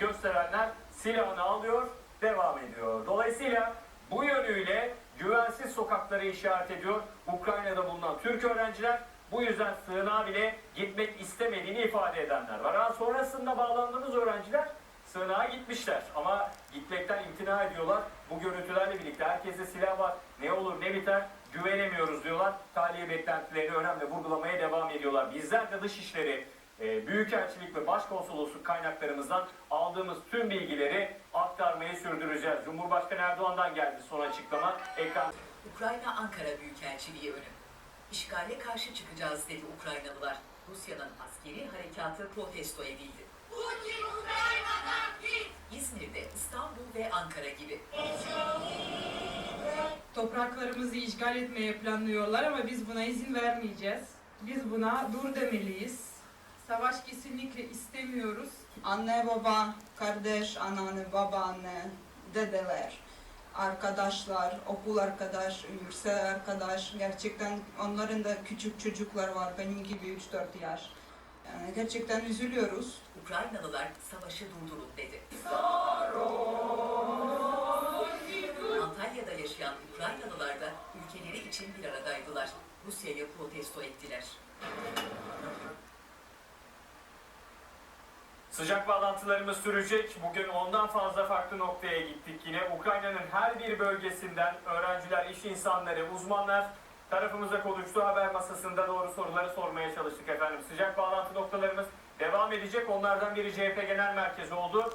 gösterenler silahını alıyor, devam ediyor. Dolayısıyla bu yönüyle güvensiz sokakları işaret ediyor Ukrayna'da bulunan Türk öğrenciler. Bu yüzden sığınağa bile gitmek istemediğini ifade edenler var. Ha, sonrasında bağlandığımız öğrenciler sığınağa gitmişler ama gitmekten imtina ediyorlar. Bu görüntülerle birlikte herkeste silah var. Ne olur ne biter güvenemiyoruz diyorlar. Tahliye beklentilerini önemli vurgulamaya devam ediyorlar. Bizler de Dışişleri, e, Büyükelçilik ve Başkonsolosluk kaynaklarımızdan aldığımız tüm bilgileri aktarmayı sürdüreceğiz. Cumhurbaşkanı Erdoğan'dan geldi son açıklama. Ekran Ukrayna Ankara Büyükelçiliği önü. İşgale karşı çıkacağız dedi Ukraynalılar. Rusya'nın askeri harekatı protesto edildi. Putin Ukrayna'dan git! İzmir'de, İstanbul ve Ankara gibi. Topraklarımızı işgal etmeye planlıyorlar ama biz buna izin vermeyeceğiz. Biz buna dur demeliyiz. Savaş kesinlikle istemiyoruz. Anne baba, kardeş, anneanne, babaanne, dedeler, arkadaşlar, okul arkadaş, üniversite arkadaş. Gerçekten onların da küçük çocuklar var benim gibi 3-4 yaş. Yani gerçekten üzülüyoruz. Ukraynalılar savaşı durdurun dedi. Antalya'da yaşayan Ukraynalılar da ülkeleri için bir aradaydılar. Rusya'yı protesto ettiler. Sıcak bağlantılarımız sürecek. Bugün ondan fazla farklı noktaya gittik yine. Ukrayna'nın her bir bölgesinden öğrenciler, iş insanları, uzmanlar tarafımıza konuştu. Haber masasında doğru soruları sormaya çalıştık efendim. Sıcak bağlantı noktalarımız devam edecek. Onlardan biri CHP Genel Merkezi oldu.